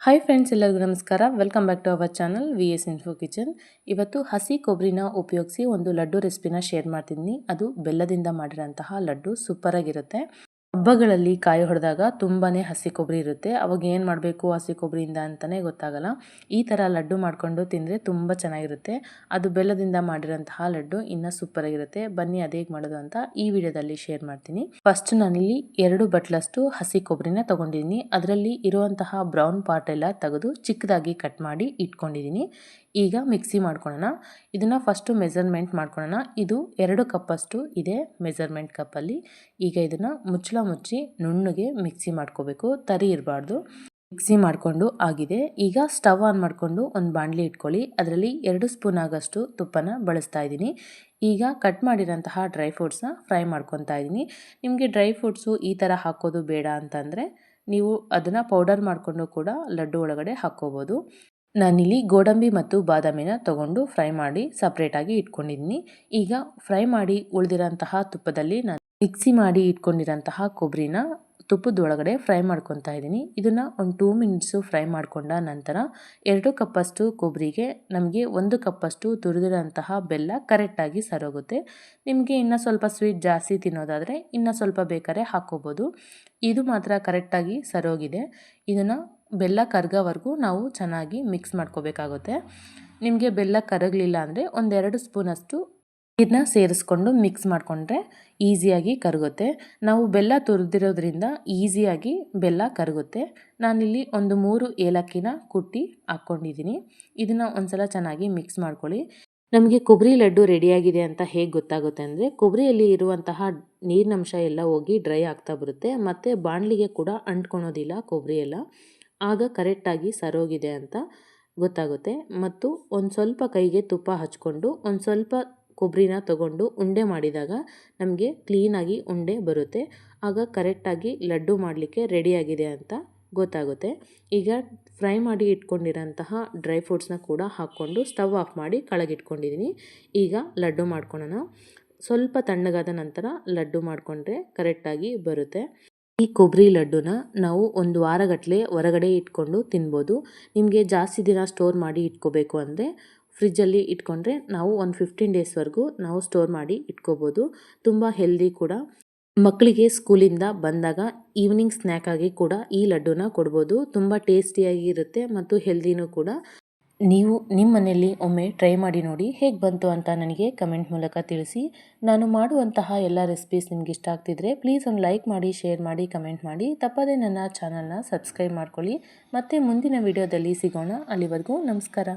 Hi friends ಎಲ್ಲರಿಗೂ ನಮಸ್ಕಾರ. Welcome back to our channel V S info kitchen ಇವತ್ತು ಹಸಿ ಕೊಬ್ಬರಿನ ಉಪಯೋಗಿಸಿ ಒಂದು ಲಡ್ಡು ರೆಸಿಪಿನ ಶೇರ್ ಮಾಡ್ತಿದ್ದೀನಿ. ಅದು ಬೆಲ್ಲದಿಂದ ಮಾಡಿರೋಂತಹ ಲಡ್ಡು ಸೂಪರಾಗಿರುತ್ತೆ ಹಬ್ಬಗಳಲ್ಲಿ ಕಾಯಿ ಹೊಡೆದಾಗ ತುಂಬಾ ಹಸಿ ಕೊಬ್ಬರಿ ಇರುತ್ತೆ. ಅವಾಗ ಏನು ಮಾಡಬೇಕು ಹಸಿ ಕೊಬ್ಬರಿಯಿಂದ ಅಂತಲೇ ಗೊತ್ತಾಗಲ್ಲ. ಈ ಥರ ಲಡ್ಡು ಮಾಡಿಕೊಂಡು ತಿಂದರೆ ತುಂಬ ಚೆನ್ನಾಗಿರುತ್ತೆ. ಅದು ಬೆಲ್ಲದಿಂದ ಮಾಡಿರೋಂತಹ ಲಡ್ಡು ಇನ್ನೂ ಸೂಪರಾಗಿರುತ್ತೆ ಬನ್ನಿ ಅದೇ ಮಾಡೋದು ಅಂತ ಈ ವಿಡಿಯೋದಲ್ಲಿ ಶೇರ್ ಮಾಡ್ತೀನಿ. ಫಸ್ಟ್ ನಾನಿಲ್ಲಿ ಎರಡು ಬಟ್ಲಷ್ಟು ಹಸಿ ಕೊಬ್ಬರಿನ ತೊಗೊಂಡಿದ್ದೀನಿ. ಅದರಲ್ಲಿ ಇರುವಂತಹ ಬ್ರೌನ್ ಪಾರ್ಟ್ ಎಲ್ಲ ತೆಗೆದು ಚಿಕ್ಕದಾಗಿ ಕಟ್ ಮಾಡಿ ಇಟ್ಕೊಂಡಿದ್ದೀನಿ. ಈಗ ಮಿಕ್ಸಿ ಮಾಡ್ಕೊಳ್ಳೋಣ ಇದನ್ನು ಫಸ್ಟು ಮೆಜರ್ಮೆಂಟ್ ಮಾಡ್ಕೊಳ್ಳೋಣ ಇದು ಎರಡು ಕಪ್ಪಷ್ಟು ಇದೆ ಮೆಜರ್ಮೆಂಟ್ ಕಪ್ಪಲ್ಲಿ ಈಗ ಇದನ್ನು ಮುಚ್ಚಳ ಮುಚ್ಚಿ ನುಣ್ಣಗೆ ಮಿಕ್ಸಿ ಮಾಡ್ಕೋಬೇಕು. ತರಿ ಇರಬಾರ್ದು. ಮಿಕ್ಸಿ ಮಾಡಿಕೊಂಡು ಆಗಿದೆ. ಈಗ ಸ್ಟವ್ ಆನ್ ಮಾಡಿಕೊಂಡು ಒಂದು ಬಾಣಲಿ ಇಟ್ಕೊಳ್ಳಿ. ಅದರಲ್ಲಿ ಎರಡು ಸ್ಪೂನ್ ಆಗೋಷ್ಟು ತುಪ್ಪನ ಬಳಸ್ತಾ ಇದ್ದೀನಿ. ಈಗ ಕಟ್ ಮಾಡಿರೋಂತಹ ಡ್ರೈ ಫ್ರೂಟ್ಸ್ನ ಫ್ರೈ ಮಾಡ್ಕೊತಾ ಇದ್ದೀನಿ. ನಿಮಗೆ ಡ್ರೈ ಫ್ರೂಟ್ಸು ಈ ಥರ ಹಾಕೋದು ಬೇಡ ಅಂತಂದರೆ ನೀವು ಅದನ್ನು ಪೌಡರ್ ಮಾಡಿಕೊಂಡು ಕೂಡ ಲಡ್ಡು ಒಳಗಡೆ ಹಾಕ್ಕೋಬೋದು. ನಾನಿಲ್ಲಿ ಗೋಡಂಬಿ ಮತ್ತು ಬಾದಾಮಿನ ತೊಗೊಂಡು ಫ್ರೈ ಮಾಡಿ ಸಪ್ರೇಟಾಗಿ ಇಟ್ಕೊಂಡಿದ್ದೀನಿ. ಈಗ ಫ್ರೈ ಮಾಡಿ ಉಳಿದಿರೋಂತಹ ತುಪ್ಪದಲ್ಲಿ ನಾನು ಮಿಕ್ಸಿ ಮಾಡಿ ಇಟ್ಕೊಂಡಿರೋಂತಹ ಕೊಬ್ಬರಿನ ತುಪ್ಪದೊಳಗಡೆ ಫ್ರೈ ಮಾಡ್ಕೊತಾ ಇದ್ದೀನಿ. ಇದನ್ನು ಒಂದು ಟೂ ಮಿನಿಟ್ಸು ಫ್ರೈ ಮಾಡಿಕೊಂಡ ನಂತರ ಎರಡು ಕಪ್ಪಷ್ಟು ಕೊಬ್ಬರಿಗೆ ನಮಗೆ ಒಂದು ಕಪ್ಪಷ್ಟು ತುರಿದಿರೋಂತಹ ಬೆಲ್ಲ ಕರೆಕ್ಟಾಗಿ ಸರೋಗುತ್ತೆ. ನಿಮಗೆ ಇನ್ನೂ ಸ್ವಲ್ಪ ಸ್ವೀಟ್ ಜಾಸ್ತಿ ತಿನ್ನೋದಾದರೆ ಇನ್ನೂ ಸ್ವಲ್ಪ ಬೇಕಾದ್ರೆ ಹಾಕ್ಕೋಬೋದು. ಇದು ಮಾತ್ರ ಕರೆಕ್ಟಾಗಿ ಸರೋಗಿದೆ. ಇದನ್ನು ಬೆಲ್ಲ ಕರ್ಗೋವರೆಗೂ ನಾವು ಚೆನ್ನಾಗಿ ಮಿಕ್ಸ್ ಮಾಡ್ಕೋಬೇಕಾಗುತ್ತೆ. ನಿಮಗೆ ಬೆಲ್ಲ ಕರಗಲಿಲ್ಲ ಅಂದರೆ ಒಂದೆರಡು ಸ್ಪೂನಷ್ಟು ನೀರನ್ನ ಸೇರಿಸ್ಕೊಂಡು ಮಿಕ್ಸ್ ಮಾಡಿಕೊಂಡ್ರೆ ಈಸಿಯಾಗಿ ಕರಗುತ್ತೆ. ನಾವು ಬೆಲ್ಲ ತುರಿದಿರೋದ್ರಿಂದ ಈಸಿಯಾಗಿ ಬೆಲ್ಲ ಕರಗುತ್ತೆ. ನಾನಿಲ್ಲಿ ಒಂದು ಮೂರು ಏಲಕ್ಕಿನ ಕುಟ್ಟಿ ಹಾಕ್ಕೊಂಡಿದ್ದೀನಿ ಇದನ್ನು ಒಂದ್ಸಲ ಚೆನ್ನಾಗಿ ಮಿಕ್ಸ್ ಮಾಡ್ಕೊಳ್ಳಿ. ನಮಗೆ ಕೊಬ್ಬರಿ ಲಡ್ಡು ರೆಡಿಯಾಗಿದೆ ಅಂತ ಹೇಗೆ ಗೊತ್ತಾಗುತ್ತೆ ಅಂದರೆ ಕೊಬ್ಬರಿಯಲ್ಲಿ ಇರುವಂತಹ ನೀರಿನಂಶ ಎಲ್ಲ ಹೋಗಿ ಡ್ರೈ ಆಗ್ತಾ ಬರುತ್ತೆ. ಮತ್ತು ಬಾಣಲಿಗೆ ಕೂಡ ಅಂಟ್ಕೊಳೋದಿಲ್ಲ ಕೊಬ್ಬರಿ ಎಲ್ಲ. ಆಗ ಕರೆಕ್ಟಾಗಿ ಸರೋಗಿದೆ ಅಂತ ಗೊತ್ತಾಗುತ್ತೆ. ಮತ್ತು ಒಂದು ಸ್ವಲ್ಪ ಕೈಗೆ ತುಪ್ಪ ಹಚ್ಕೊಂಡು, ಒಂದು ಸ್ವಲ್ಪ ಕೊಬ್ಬರಿನ ತಗೊಂಡು ಉಂಡೆ ಮಾಡಿದಾಗ ನಮಗೆ ಕ್ಲೀನಾಗಿ ಉಂಡೆ ಬರುತ್ತೆ. ಆಗ ಕರೆಕ್ಟಾಗಿ ಲಡ್ಡು ಮಾಡಲಿಕ್ಕೆ ರೆಡಿಯಾಗಿದೆ ಅಂತ ಗೊತ್ತಾಗುತ್ತೆ. ಈಗ ಫ್ರೈ ಮಾಡಿ ಇಟ್ಕೊಂಡಿರೋಂತಹ ಡ್ರೈ ಫ್ರೂಟ್ಸ್ನ ಕೂಡ ಹಾಕ್ಕೊಂಡು ಸ್ಟವ್ ಆಫ್ ಮಾಡಿ ಕೆಳಗಿಟ್ಕೊಂಡಿದ್ದೀನಿ. ಈಗ ಲಡ್ಡು ಮಾಡ್ಕೊಳ್ಳೋಣ ಸ್ವಲ್ಪ ತಣ್ಣಗಾದ ನಂತರ ಲಡ್ಡು ಮಾಡಿಕೊಂಡ್ರೆ ಕರೆಕ್ಟಾಗಿ ಬರುತ್ತೆ. ಈ ಕೊಬ್ಬರಿ ಲಡ್ಡುನ ನಾವು ಒಂದು ವಾರಗಟ್ಟಲೆ ಹೊರಗಡೆ ಇಟ್ಕೊಂಡು ತಿನ್ಬೋದು. ನಿಮಗೆ ಜಾಸ್ತಿ ದಿನ ಸ್ಟೋರ್ ಮಾಡಿ ಇಟ್ಕೋಬೇಕು ಅಂದರೆ ಫ್ರಿಜ್ಜಲ್ಲಿ ಇಟ್ಕೊಂಡ್ರೆ ನಾವು ಒಂದು ಫಿಫ್ಟೀನ್ ಡೇಸ್ವರೆಗೂ ನಾವು ಸ್ಟೋರ್ ಮಾಡಿ ಇಟ್ಕೋಬೋದು. ತುಂಬ ಹೆಲ್ದಿ ಕೂಡ. ಮಕ್ಕಳಿಗೆ ಸ್ಕೂಲಿಂದ ಬಂದಾಗ ಈವ್ನಿಂಗ್ ಸ್ನ್ಯಾಕ್ ಆಗಿ ಕೂಡ ಈ ಲಡ್ಡುನ ಕೊಡ್ಬೋದು. ತುಂಬ ಟೇಸ್ಟಿಯಾಗಿ ಇರುತ್ತೆ ಮತ್ತು ಹೆಲ್ದಿನೂ ಕೂಡ. ನೀವು ನಿಮ್ಮ ಮನೆಯಲ್ಲಿ ಒಮ್ಮೆ ಟ್ರೈ ಮಾಡಿ ನೋಡಿ ಹೇಗೆ ಬಂತು ಅಂತ ನನಗೆ ಕಮೆಂಟ್ ಮೂಲಕ ತಿಳಿಸಿ. ನಾನು ಮಾಡುವಂತಹ ಎಲ್ಲ ರೆಸಿಪೀಸ್ ನಿಮ್ಗೆ ಇಷ್ಟ ಆಗ್ತಿದ್ರೆ ಪ್ಲೀಸ್ ಒಂದು ಲೈಕ್ ಮಾಡಿ ಶೇರ್ ಮಾಡಿ ಕಮೆಂಟ್ ಮಾಡಿ. ತಪ್ಪದೇ ನನ್ನ ಚಾನಲ್ನ ಸಬ್ಸ್ಕ್ರೈಬ್ ಮಾಡ್ಕೊಳ್ಳಿ. ಮತ್ತು ಮುಂದಿನ ವಿಡಿಯೋದಲ್ಲಿ ಸಿಗೋಣ. ಅಲ್ಲಿವರೆಗೂ ನಮಸ್ಕಾರ.